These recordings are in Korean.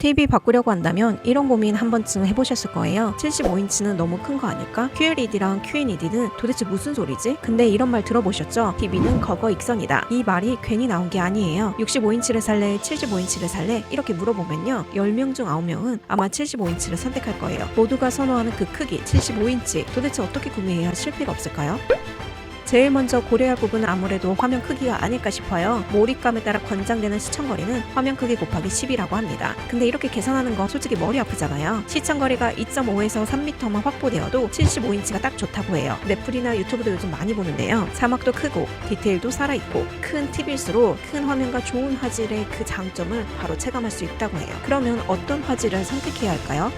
TV 바꾸려고 한다면 이런 고민 한 번쯤 해보셨을 거예요. 75인치는 너무 큰 거 아닐까? QLED랑 QNED는 도대체 무슨 소리지? 근데 이런 말 들어보셨죠? TV는 거거 익선이다. 이 말이 괜히 나온 게 아니에요. 65인치를 살래? 75인치를 살래? 이렇게 물어보면요. 10명 중 9명은 아마 75인치를 선택할 거예요. 모두가 선호하는 그 크기 75인치 도대체 어떻게 구매해야 실패가 없을까요? 제일 먼저 고려할 부분은 아무래도 화면 크기가 아닐까 싶어요. 몰입감에 따라 권장되는 시청거리는 화면 크기 곱하기 10이라고 합니다. 근데 이렇게 계산하는 거 솔직히 머리 아프잖아요. 시청거리가 2.5에서 3m만 확보되어도 75인치가 딱 좋다고 해요. 넷플이나 유튜브도 요즘 많이 보는데요. 사막도 크고 디테일도 살아있고 큰 TV일수록 큰 화면과 좋은 화질의 그 장점을 바로 체감할 수 있다고 해요. 그러면 어떤 화질을 선택해야 할까요?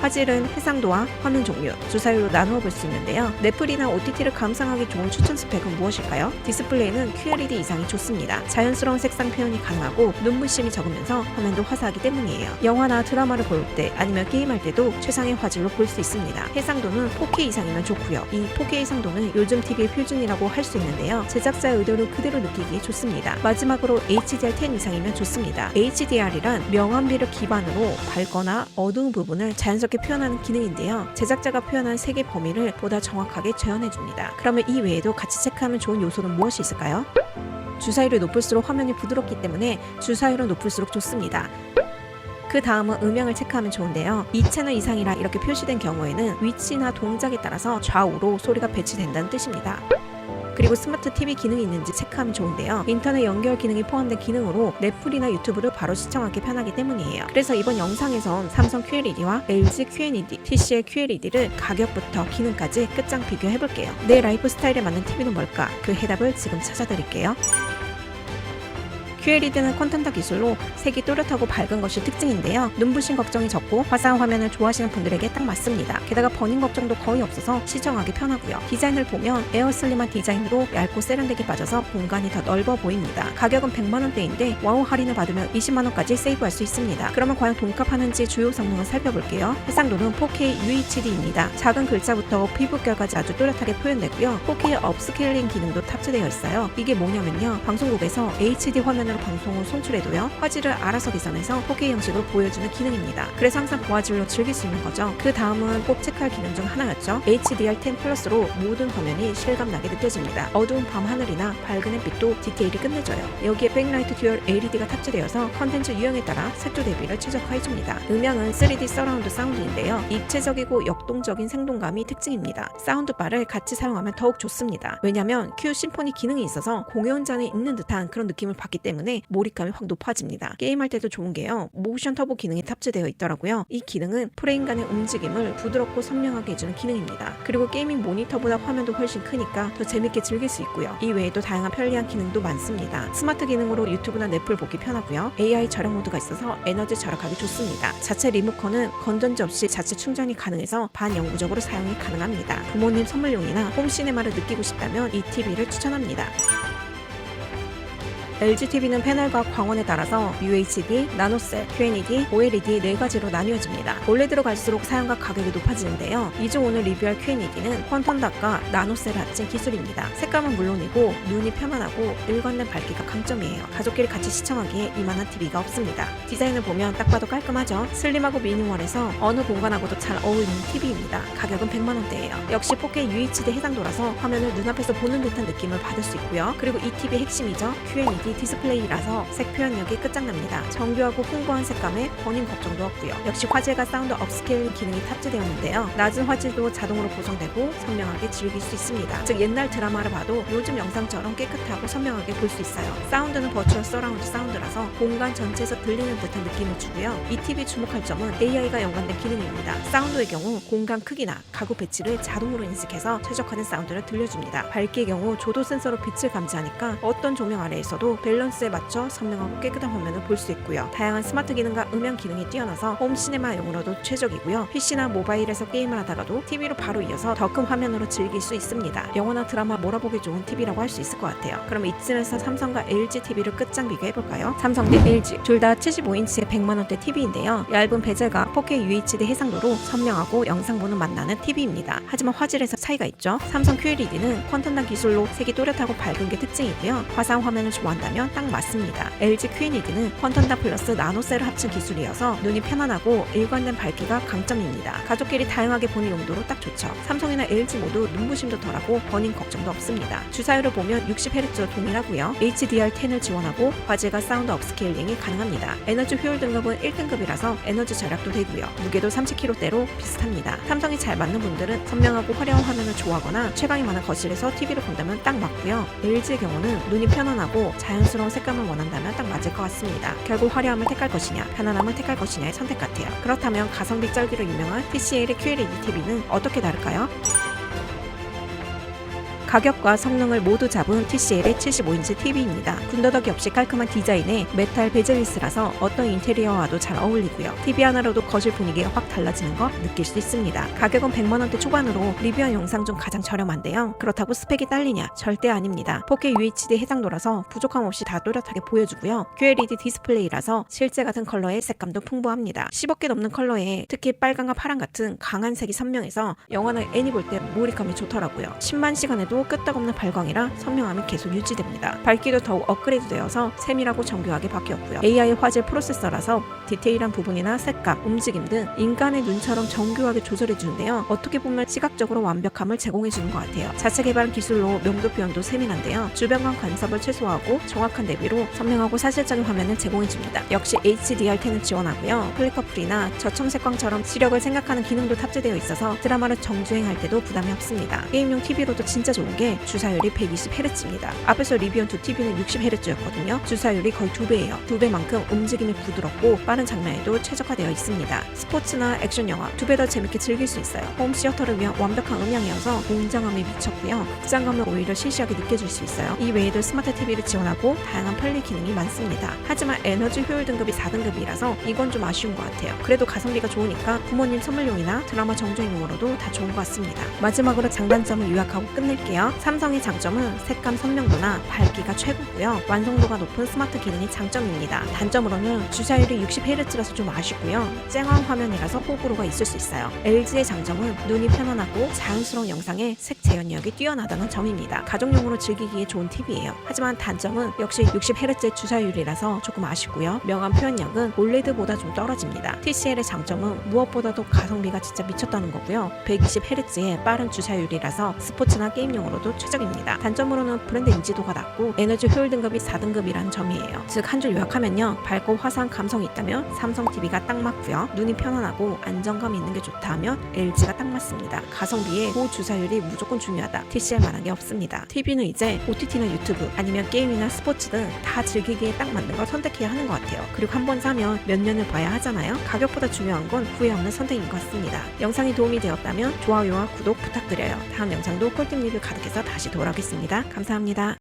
화질은 해상도와 화면 종류, 주사율로 나누어 볼 수 있는데요. 넷플이나 OTT를 감상하기 좋은 추천 스펙은 무엇일까요? 디스플레이는 QLED 이상이 좋습니다. 자연스러운 색상 표현이 가능하고 눈부심이 적으면서 화면도 화사하기 때문이에요. 영화나 드라마를 볼 때 아니면 게임할 때도 최상의 화질로 볼 수 있습니다. 해상도는 4K 이상이면 좋고요. 이 4K 해상도는 요즘 TV의 표준이라고 할 수 있는데요. 제작자의 의도를 그대로 느끼기에 좋습니다. 마지막으로 HDR10 이상이면 좋습니다. HDR이란 명암비를 기반으로 밝거나 어두운 부분을 자연스럽게 표현하는 기능인데요. 제작자가 표현한 색의 범위를 보다 정확하게 재현해줍니다. 그러면 이 외에도 같이 체크하면 좋은 요소는 무엇이 있을까요? 주사율이 높을수록 화면이 부드럽기 때문에 주사율은 높을수록 좋습니다. 그 다음은 음향을 체크하면 좋은데요. 2채널 이상이라 이렇게 표시된 경우에는 위치나 동작에 따라서 좌우로 소리가 배치된다는 뜻입니다. 그리고 스마트 TV 기능이 있는지 체크하면 좋은데요. 인터넷 연결 기능이 포함된 기능으로 넷플이나 유튜브를 바로 시청하기 편하기 때문이에요. 그래서 이번 영상에선 삼성 QLED와 LG QNED, TCL QLED를 가격부터 기능까지 끝장 비교해볼게요. 내 라이프 스타일에 맞는 TV는 뭘까? 그 해답을 지금 찾아드릴게요. QLED는 콘텐트 기술로 색이 또렷하고 밝은 것이 특징인데요. 눈부신 걱정이 적고 화사한 화면을 좋아하시는 분들에게 딱 맞습니다. 게다가 버닝 걱정도 거의 없어서 시청하기 편하고요. 디자인을 보면 에어슬림한 디자인으로 얇고 세련되게 빠져서 공간이 더 넓어 보입니다. 가격은 100만 원대인데 와우 할인을 받으면 20만 원까지 세이브할 수 있습니다. 그러면 과연 돈값하는지 주요 성능을 살펴볼게요. 해상도는 4K UHD입니다. 작은 글자부터 피부 결까지 아주 또렷하게 표현되고요. 4K 업스케일링 기능도 탑재되어 있어요. 이게 뭐냐면요. 방송국에서 HD 화면으로 방송을 송출해도요. 화질을 알아서 계산해서 4K 형식으로 보여주는 기능입니다. 그래서 항상 고화질로 즐길 수 있는 거죠. 그 다음은 꼭 체크할 기능 중 하나였죠. HDR10 플러스로 모든 화면이 실감나게 느껴집니다. 어두운 밤 하늘이나 밝은 햇빛도 디테일이 끝내줘요. 여기에 백라이트 듀얼 LED가 탑재되어서 컨텐츠 유형에 따라 색조 대비를 최적화해줍니다. 음향은 3D 서라운드 사운드인데요. 입체적이고 역동적인 생동감이 특징입니다. 사운드바를 같이 사용하면 더욱 좋습니다. 왜냐면 Q 심포니 기능이 있어서 공연장에 있는 듯한 그런 느낌을 받기 때문에 몰입감이 확 높아집니다. 게임할 때도 좋은 게요. 모션 터보 기능이 탑재되어 있더라고요. 이 기능은 프레임 간의 움직임을 부드럽고 선명하게 해주는 기능입니다. 그리고 게이밍 모니터보다 화면도 훨씬 크니까 더 재밌게 즐길 수 있고요. 이 외에도 다양한 편리한 기능도 많습니다. 스마트 기능으로 유튜브나 넷플 보기 편하고요. AI 절약 모드가 있어서 에너지 절약하기 좋습니다. 자체 리모컨은 건전지 없이 자체 충전이 가능해서 반영구적으로 사용이 가능합니다. 부모님 선물용이나 홈시네마를 느끼고 싶다면 이 TV를 추천합니다. LG TV는 패널과 광원에 따라서 UHD, 나노셀, QNED, OLED 네 가지로 나뉘어집니다. 올레드로 갈수록 사용과 가격이 높아지는데요. 이 중 오늘 리뷰할 QNED는 퀀텀닥과 나노셀을 합친 기술입니다. 색감은 물론이고 눈이 편안하고 일관된 밝기가 강점이에요. 가족끼리 같이 시청하기에 이만한 TV가 없습니다. 디자인을 보면 딱 봐도 깔끔하죠. 슬림하고 미니멀해서 어느 공간하고도 잘 어울리는 TV입니다. 가격은 100만 원대예요. 역시 4K UHD 해상도라서 화면을 눈앞에서 보는 듯한 느낌을 받을 수 있고요. 그리고 이 TV의 핵심이죠. QNED 디스플레이라서 색 표현력이 끝장납니다. 정교하고 풍부한 색감에 버닝 걱정도 없고요. 역시 화질과 사운드 업스케일링 기능이 탑재되었는데요. 낮은 화질도 자동으로 고정되고 선명하게 즐길 수 있습니다. 즉 옛날 드라마를 봐도 요즘 영상처럼 깨끗하고 선명하게 볼 수 있어요. 사운드는 버추얼 서라운드 사운드라서 공간 전체에서 들리는 듯한 느낌을 주고요. 이 TV 주목할 점은 AI가 연관된 기능입니다. 사운드의 경우 공간 크기나 가구 배치를 자동으로 인식해서 최적화된 사운드를 들려줍니다. 밝기의 경우 조도 센서로 빛을 감지하니까 어떤 조명 아래에서도 밸런스에 맞춰 선명하고 깨끗한 화면을 볼 수 있고요. 다양한 스마트 기능과 음향 기능이 뛰어나서 홈 시네마용으로도 최적이고요. PC나 모바일에서 게임을 하다가도 TV로 바로 이어서 더 큰 화면으로 즐길 수 있습니다. 영화나 드라마 몰아보기 좋은 TV라고 할 수 있을 것 같아요. 그럼 이쯤에서 삼성과 LG TV를 끝장 비교해볼까요? 삼성 대 LG 둘 다 75인치의 100만원대 TV인데요. 얇은 베젤과 4K UHD 해상도로 선명하고 영상 보는 맛 나는 TV입니다. 하지만 화질에서 차이가 있죠. 삼성 QLED는 퀀텀단 기술로 색이 또렷하고 밝은 게 특징이고요. 화사한 화면을 좋아한다 원한다면 딱 맞습니다. LG QNED는 펀턴다 플러스 나노셀을 합친 기술이어서 눈이 편안하고 일관된 밝기가 강점입니다. 가족끼리 다양하게 보는 용도로 딱 좋죠. 삼성이나 LG 모두 눈부심도 덜하고 버닝 걱정도 없습니다. 주사율을 보면 60Hz와 동일하고요. HDR10을 지원하고 화질과 사운드 업스케일링이 가능합니다. 에너지 효율 등급은 1등급이라서 에너지 절약도 되고요. 무게도 30kg대로 비슷합니다. 삼성이 잘 맞는 분들은 선명하고 화려한 화면을 좋아하거나 채광이 많은 거실에서 TV를 본다면 딱 맞고요. LG의 경우는 눈이 편안하고 자연 스러운 색감을 원한다면 딱 맞을 것 같습니다. 결국 화려함을 택할 것이냐, 편안함을 택할 것이냐의 선택 같아요. 그렇다면 가성비 쩔기로 유명한 TCL의 QLED TV는 어떻게 다를까요? 가격과 성능을 모두 잡은 TCL의 75인치 TV입니다. 군더더기 없이 깔끔한 디자인에 메탈 베젤리스라서 어떤 인테리어와도 잘 어울리고요. TV 하나로도 거실 분위기가 확 달라지는 거 느낄 수 있습니다. 가격은 100만 원대 초반으로 리뷰한 영상 중 가장 저렴한데요. 그렇다고 스펙이 딸리냐? 절대 아닙니다. 4K UHD 해상도라서 부족함 없이 다 또렷하게 보여주고요. QLED 디스플레이라서 실제 같은 컬러의 색감도 풍부합니다. 10억 개 넘는 컬러에 특히 빨강과 파랑 같은 강한 색이 선명해서 영화나 애니 볼 때 몰입감이 좋더라고요. 10만 시간에도 끄떡없는 발광이라 선명함이 계속 유지됩니다. 밝기도 더욱 업그레이드되어서 세밀하고 정교하게 바뀌었고요. AI 화질 프로세서라서 디테일한 부분이나 색감, 움직임 등 인간의 눈처럼 정교하게 조절해 주는데요. 어떻게 보면 시각적으로 완벽함을 제공해 주는 것 같아요. 자체 개발 기술로 명도 표현도 세밀한데요. 주변광 간섭을 최소화하고 정확한 대비로 선명하고 사실적인 화면을 제공해 줍니다. 역시 HDR10을 지원하고요. 플리커 프리나 저청색광처럼 시력을 생각하는 기능도 탑재되어 있어서 드라마를 정주행할 때도 부담이 없습니다. 게임용 TV로도 진짜 좋은 게 주사율이 120Hz입니다. 앞에서 리뷰한 두 TV는 60Hz였거든요. 주사율이 거의 두 배예요. 두 배만큼 움직임이 부드럽고 빠른 장면에도 최적화되어 있습니다. 스포츠나 액션 영화 두배더 재밌게 즐길 수 있어요. 홈 시어터를 위한 완벽한 음향이어서 웅장함이 미쳤고요. 극장감을 오히려 시시하게 느껴질 수 있어요. 이 외에도 스마트 TV를 지원하고 다양한 편리 기능이 많습니다. 하지만 에너지 효율 등급이 4등급이라서 이건 좀 아쉬운 것 같아요. 그래도 가성비가 좋으니까 부모님 선물용이나 드라마 정주행용으로도 다 좋은 것 같습니다. 마지막으로 장단점을 요약하고 끝낼게요. 삼성의 장점은 색감 선명도나 밝기가 최고고요. 완성도가 높은 스마트 기능이 장점입니다. 단점으로는 주사율이 60Hz라서 좀 아쉽고요. 쨍한 화면이라서 호불호가 있을 수 있어요. LG의 장점은 눈이 편안하고 자연스러운 영상에 색 재현력이 뛰어나다는 점입니다. 가정용으로 즐기기에 좋은 TV예요. 하지만 단점은 역시 60Hz 주사율이라서 조금 아쉽고요. 명암 표현력은 올레드보다 좀 떨어집니다. TCL의 장점은 무엇보다도 가성비가 진짜 미쳤다는 거고요. 120Hz의 빠른 주사율이라서 스포츠나 게임용으로 도 최적입니다. 단점으로는 브랜드 인지도가 낮고 에너지 효율 등급이 4등급이라는 점이에요. 즉 한 줄 요약하면요. 밝고 화사한 감성이 있다면 삼성 TV가 딱 맞고요. 눈이 편안하고 안정감 있는 게 좋다 하면 LG가 딱 맞습니다. 가성비에 고주사율이 무조건 중요하다. TCL만한 게 없습니다. TV는 이제 OTT나 유튜브 아니면 게임이나 스포츠 등 다 즐기기에 딱 맞는 걸 선택해야 하는 것 같아요. 그리고 한 번 사면 몇 년을 봐야 하잖아요. 가격보다 중요한 건 후회 없는 선택인 것 같습니다. 영상이 도움이 되었다면 좋아요와 구독 부탁드려요. 다음 영상도 꿀팁 리뷰 가득 해서 다시 돌아오겠습니다. 감사합니다.